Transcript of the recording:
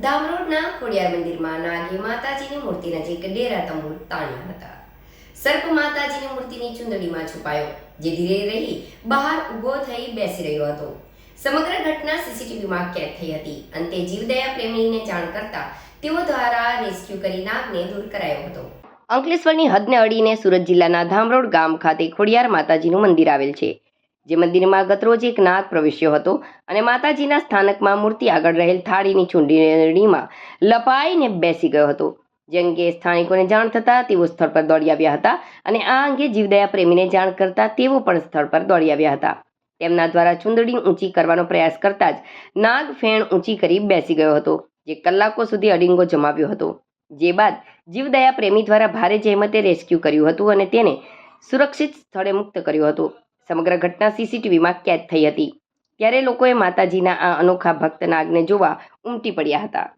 ધામરોડના ખોડિયાર મંદિરમાં નાગી માતાજીની મૂર્તિ નજીક ડેરા તંબુ તાણ્યા હતા. સર્પ માતાજીની મૂર્તિની ચુંદડીમાં છુપાયો, જે ધીરે રહી બહાર ઊભો થઈ બેસી રહ્યો હતો. સમગ્ર ઘટના સીસીટીવીમાં કેદ થઈ હતી. અંતે જીવદયા પ્રેમીને જાણ કરતા તેઓ દ્વારા રેસ્ક્યુ કરી નાગને દૂર કરાયો હતો. અંકલેશ્વરની હદને અડીને સુરત જિલ્લાના ધામરોડ ગામ ખાતે ખોડિયાર માતાજીનું મંદિર આવેલ છે. જે મંદિરમાં ગતરોજ એક નાગ પ્રવેશ્યો હતો અને માતાજીના સ્થાનકમાં મૂર્તિ આગળ રહેલ થાળીની ચૂંટણીમાં લપાઈને બેસી ગયો હતો. જે અંગે સ્થાનિકોને જાણ થતાં તેઓ સ્થળ પર દોડી આવ્યા હતા અને આ અંગે જીવદયા પ્રેમીને જાણ કરતા તેઓ પણ સ્થળ પર દોડી આવ્યા હતા. તેમના દ્વારા ચુંદડી ઊંચી કરવાનો પ્રયાસ કરતા જ નાગ ફેણ ઊંચી કરી બેસી ગયો હતો, જે કલાકો સુધી અડિંગો જમાવ્યો હતો. જે બાદ જીવદયા પ્રેમી દ્વારા ભારે જહેમતે રેસ્ક્યુ કર્યું હતું અને તેને સુરક્ષિત સ્થળે મુક્ત કર્યો હતો. સમગ્ર ઘટના સીસીટીવીમાં કેદ થઈ હતી. ત્યારે લોકોએ માતાજીના આ અનોખા ભક્ત નાગને જોવા ઉમટી પડ્યા હતા.